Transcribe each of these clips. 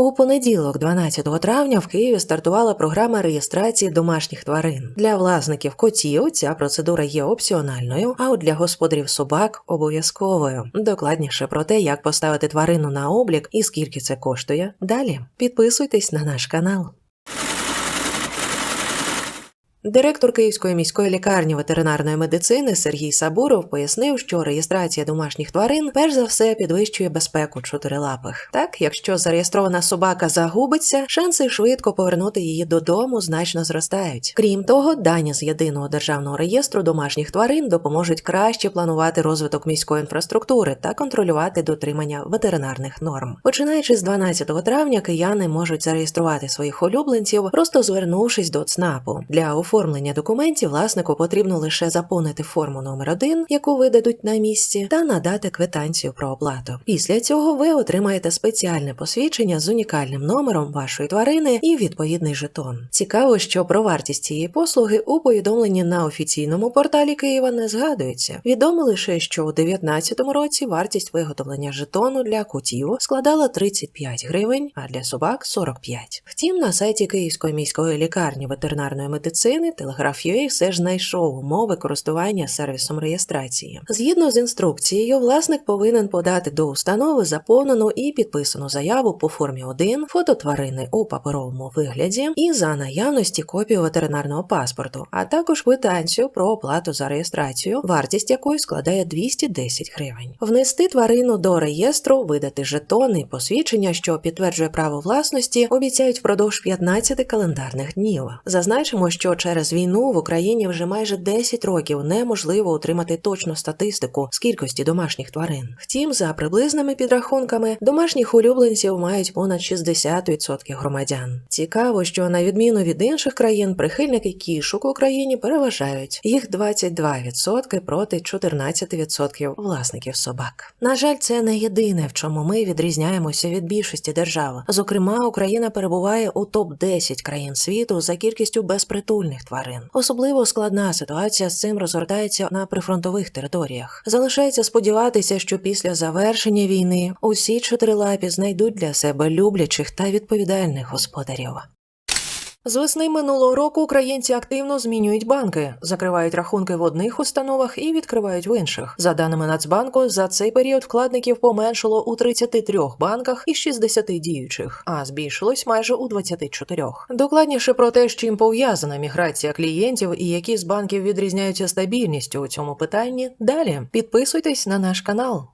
У понеділок, 12 травня, в Києві стартувала програма реєстрації домашніх тварин. Для власників котів ця процедура є опціональною, а от для господарів собак обов'язковою. Докладніше про те, як поставити тварину на облік і скільки це коштує. Далі підписуйтесь на наш канал. Директор Київської міської лікарні ветеринарної медицини Сергій Сабуров пояснив, що реєстрація домашніх тварин перш за все підвищує безпеку чотирилапих. Так, якщо зареєстрована собака загубиться, шанси швидко повернути її додому значно зростають. Крім того, дані з єдиного державного реєстру домашніх тварин допоможуть краще планувати розвиток міської інфраструктури та контролювати дотримання ветеринарних норм. Починаючи з 12 травня, кияни можуть зареєструвати своїх улюбленців, просто звернувшись до ЦНАПу для оформлення документів власнику потрібно лише заповнити форму номер 1 яку видадуть на місці, та надати квитанцію про оплату. Після цього ви отримаєте спеціальне посвідчення з унікальним номером вашої тварини і відповідний жетон. Цікаво, що про вартість цієї послуги у повідомленні на офіційному порталі Києва не згадується. Відомо лише, що у 2019 році вартість виготовлення жетону для котів складала 35 гривень, а для собак 45. Втім, на сайті Київської міської лікарні ветеринарної медицини Телеграф.ua все ж знайшов умови користування сервісом реєстрації. Згідно з інструкцією, власник повинен подати до установи заповнену і підписану заяву по формі 1, фото тварини у паперовому вигляді і за наявності копію ветеринарного паспорту, а також квитанцію про оплату за реєстрацію, вартість якої складає 210 гривень. Внести тварину до реєстру, видати жетон і посвідчення, що підтверджує право власності, обіцяють впродовж 15 календарних днів. Зазначимо, що через війну в Україні вже майже 10 років неможливо отримати точну статистику з кількості домашніх тварин. Втім, за приблизними підрахунками, домашніх улюбленців мають понад 60% громадян. Цікаво, що на відміну від інших країн, прихильники кішок в Україні переважають їх 22% проти 14% власників собак. На жаль, це не єдине, в чому ми відрізняємося від більшості держав. Зокрема, Україна перебуває у топ 10 країн світу за кількістю безпритульних тварин. Особливо складна ситуація з цим розгортається на прифронтових територіях. Залишається сподіватися, що після завершення війни усі чотирилапі знайдуть для себе люблячих та відповідальних господарів. З весни минулого року українці активно змінюють банки, закривають рахунки в одних установах і відкривають в інших. За даними Нацбанку, за цей період вкладників поменшало у 33 банках із 60 діючих, а збільшилось майже у 24. Докладніше про те, з чим пов'язана міграція клієнтів і які з банків відрізняються стабільністю у цьому питанні. Далі підписуйтесь на наш канал.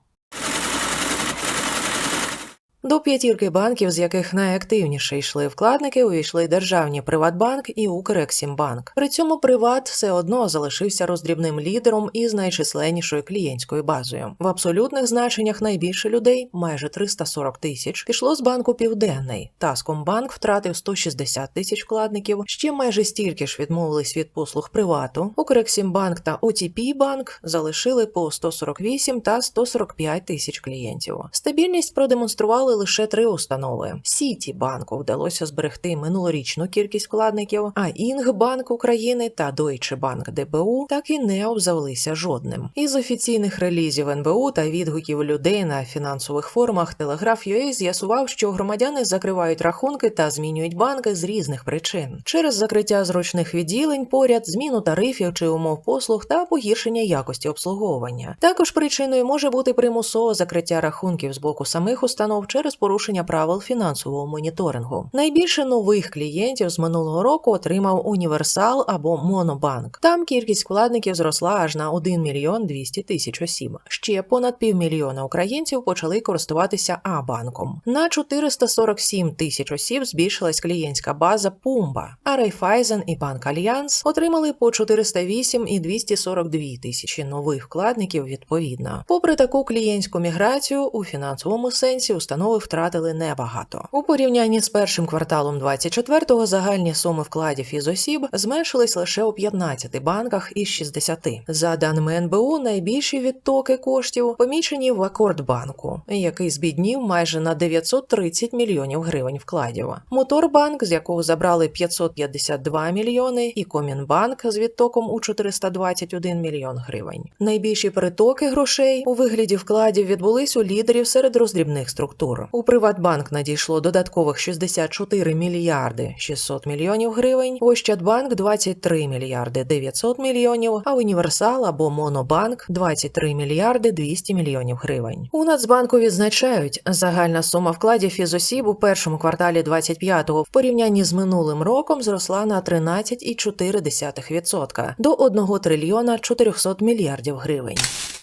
До п'ятірки банків, з яких найактивніше йшли вкладники, увійшли державні Приватбанк і Укрексімбанк. При цьому Приват все одно залишився роздрібним лідером із найчисленнішою клієнтською базою. В абсолютних значеннях найбільше людей, майже 340 тисяч, пішло з банку Південний. Таскомбанк втратив 160 тисяч вкладників. Ще майже стільки ж відмовились від послуг привату. Укрексімбанк та OTP банк залишили по 148 та 145 тисяч клієнтів. Стабільність продемонстрували лише три установи. Сіті банку вдалося зберегти минулорічну кількість вкладників, а Інгбанк України та Deutsche Bank ДБУ так і не обзавелися жодним. Із офіційних релізів НБУ та відгуків людей на фінансових форумах Телеграф.ua з'ясував, що громадяни закривають рахунки та змінюють банки з різних причин через закриття зручних відділень, поряд, зміну тарифів чи умов послуг та погіршення якості обслуговування. Також причиною може бути примусове закриття рахунків з боку самих установ через порушення правил фінансового моніторингу. Найбільше нових клієнтів з минулого року отримав Універсал або Монобанк. Там кількість вкладників зросла аж на 1 мільйон 200 тисяч осіб. Ще понад півмільйона українців почали користуватися А-банком. На 447 тисяч осіб збільшилась клієнтська база Пумба, а Райфайзен і Банк Альянс отримали по 408 і 242 тисячі нових вкладників відповідно. Попри таку клієнтську міграцію, у фінансовому сенсі установи втратили небагато. У порівнянні з першим кварталом 24-го загальні суми вкладів із осіб зменшились лише у 15 банках із 60. За даними НБУ, найбільші відтоки коштів помічені в Акордбанку, який збіднів майже на 930 мільйонів гривень вкладів. Моторбанк, з якого забрали 552 мільйони, і Комінбанк з відтоком у 421 мільйон гривень. Найбільші притоки грошей у вигляді вкладів відбулись у лідерів серед роздрібних структур. Сабур. У Приватбанк надійшло додаткових 64 мільярди 600 мільйонів гривень. В Ощадбанк 23 мільярди 900 мільйонів. А в Універсал або Монобанк 23 мільярди 200 мільйонів гривень. У Нацбанку відзначають, загальна сума вкладів фізосіб у першому кварталі 25-го в порівнянні з минулим роком зросла на 13,4% до 1 трильйона 400 мільярдів гривень.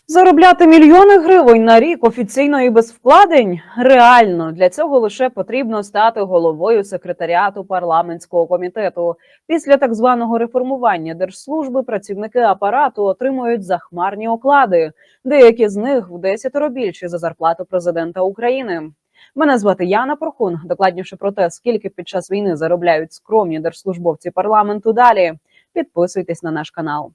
Заробляти мільйони гривень на рік офіційно і без вкладень реально для цього лише потрібно стати головою секретаріату парламентського комітету. Після так званого реформування держслужби працівники апарату отримують захмарні оклади. Деякі з них в десятеро більші за зарплату президента України. Мене звати Яна Прохун. Докладніше про те, скільки під час війни заробляють скромні держслужбовці парламенту. Далі підписуйтесь на наш канал.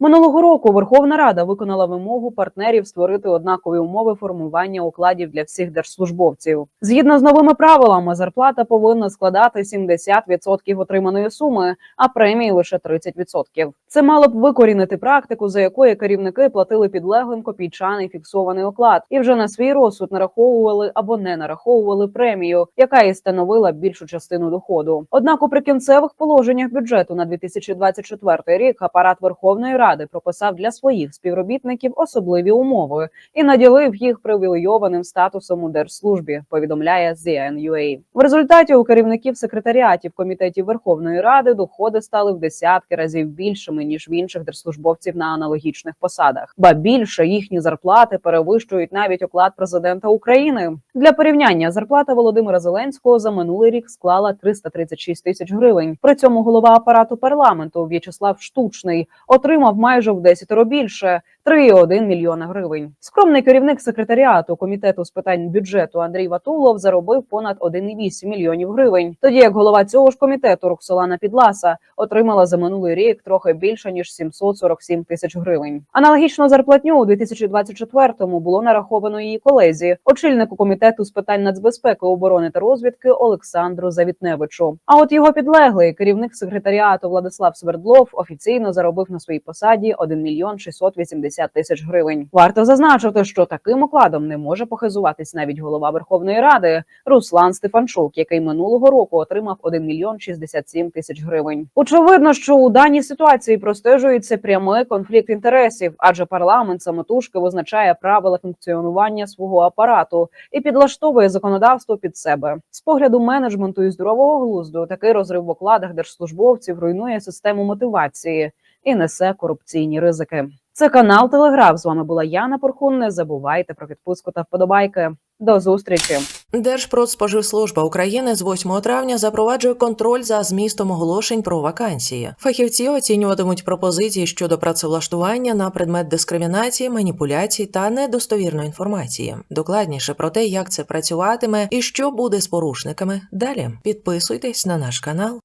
Минулого року Верховна Рада виконала вимогу партнерів створити однакові умови формування окладів для всіх держслужбовців. Згідно з новими правилами, зарплата повинна складати 70% отриманої суми, а премії лише 30%. Це мало б викорінити практику, за якою керівники платили підлеглим копійчаний фіксований оклад, і вже на свій розсуд нараховували або не нараховували премію, яка і становила більшу частину доходу. Однак у прикінцевих положеннях бюджету на 2024 рік апарат Верховної Ради прописав для своїх співробітників особливі умови і наділив їх привілейованим статусом у держслужбі. Повідомляє ZNUA. В результаті у керівників секретаріатів комітетів Верховної Ради доходи стали в десятки разів більшими ніж в інших держслужбовців на аналогічних посадах. Ба більше їхні зарплати перевищують навіть оклад президента України. Для порівняння зарплата Володимира Зеленського за минулий рік склала 336 тисяч гривень. При цьому голова апарату парламенту В'ячеслав Штучний отримав майже в десятеро більше 3,1 мільйона гривень. Скромний керівник секретаріату комітету з питань бюджету Андрій Ватулов заробив понад 1,8 мільйонів гривень. Тоді як голова цього ж комітету Роксолана Підласа отримала за минулий рік трохи більше ніж 747 тисяч гривень. Аналогічну зарплатню у 2024-му було нараховано її колезі, очільнику комітету з питань нацбезпеки, оборони та розвідки Олександру Завітневичу. А от його підлеглий керівник секретаріату Владислав Свердлов офіційно заробив на своїй посаді 1 мільйон 680 тисяч гривень. Варто зазначити, що таким окладом не може похизуватись навіть голова Верховної Ради Руслан Стефанчук, який минулого року отримав 1 мільйон 67 тисяч гривень. Очевидно, що у даній ситуації простежується прямий конфлікт інтересів, адже парламент самотужки визначає правила функціонування свого апарату і підлаштовує законодавство під себе. З погляду менеджменту і здорового глузду такий розрив в окладах держслужбовців руйнує систему мотивації і несе корупційні ризики. Це канал Телеграф. З вами була Яна Порхун. Не забувайте про підписку та вподобайки. До зустрічі. Держпродспоживслужба України з 8 травня запроваджує контроль за змістом оголошень про вакансії. Фахівці оцінюватимуть пропозиції щодо працевлаштування на предмет дискримінації, маніпуляцій та недостовірної інформації. Докладніше про те, як це працюватиме і що буде з порушниками. Далі підписуйтесь на наш канал.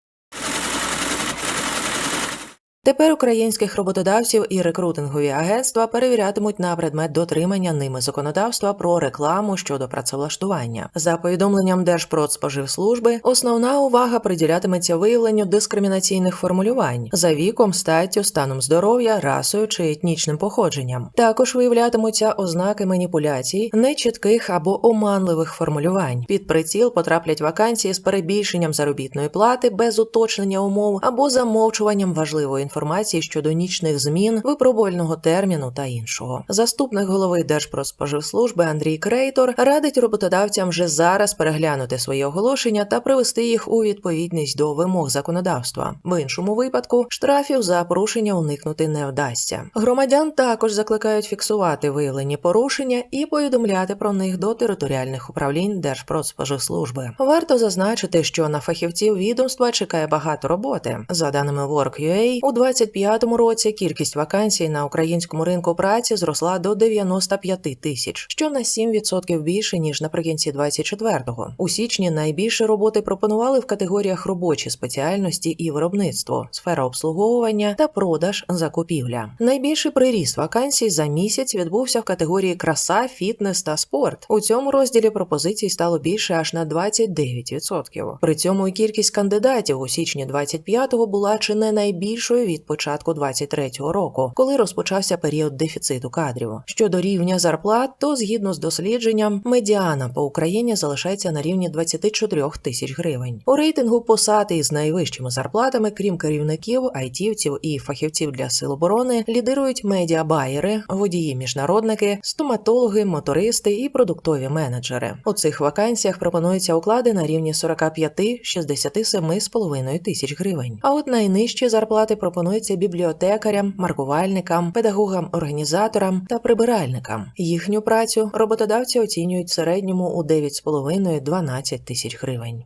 Тепер українських роботодавців і рекрутингові агентства перевірятимуть на предмет дотримання ними законодавства про рекламу щодо працевлаштування. За повідомленням Держпродспоживслужби, основна увага приділятиметься виявленню дискримінаційних формулювань за віком, статтю, станом здоров'я, расою чи етнічним походженням. Також виявлятимуться ознаки маніпуляцій, нечітких або оманливих формулювань. Під приціл потраплять вакансії з перебільшенням заробітної плати без уточнення умов або замовчуванням важливої інформації щодо нічних змін, випробувального терміну та іншого. Заступник голови Держпродспоживслужби Андрій Крейтор радить роботодавцям вже зараз переглянути свої оголошення та привести їх у відповідність до вимог законодавства. В іншому випадку штрафів за порушення уникнути не вдасться. Громадян також закликають фіксувати виявлені порушення і повідомляти про них до територіальних управлінь Держпродспоживслужби. Варто зазначити, що на фахівців відомства чекає багато роботи. За даними Work.ua, у 2025 році кількість вакансій на українському ринку праці зросла до 95 тисяч, що на 7% більше ніж наприкінці 24-го. У січні найбільше роботи пропонували в категоріях робочі спеціальності і виробництво, сфера обслуговування та продаж закупівля. Найбільший приріст вакансій за місяць відбувся в категорії краса, фітнес та спорт. У цьому розділі пропозицій стало більше аж на 29%. При цьому і кількість кандидатів у січні 25-го була чи не найбільшою від початку 2023 року, коли розпочався період дефіциту кадрів. Щодо рівня зарплат, то згідно з дослідженням, медіана по Україні залишається на рівні 24 тисяч гривень. У рейтингу посад із найвищими зарплатами, крім керівників, айтівців і фахівців для сил оборони, лідирують медіабаєри, водії, міжнародники, стоматологи, мотористи і продуктові менеджери. У цих вакансіях пропонуються оклади на рівні 45-67,5 тисяч гривень. А от найнижчі зарплати пропонуються бібліотекарям, маркувальникам, педагогам-організаторам та прибиральникам. Їхню працю роботодавці оцінюють в середньому у 9,5-12 тисяч гривень.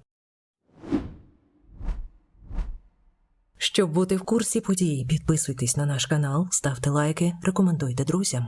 Щоб бути в курсі подій, підписуйтесь на наш канал, ставте лайки, рекомендуйте друзям.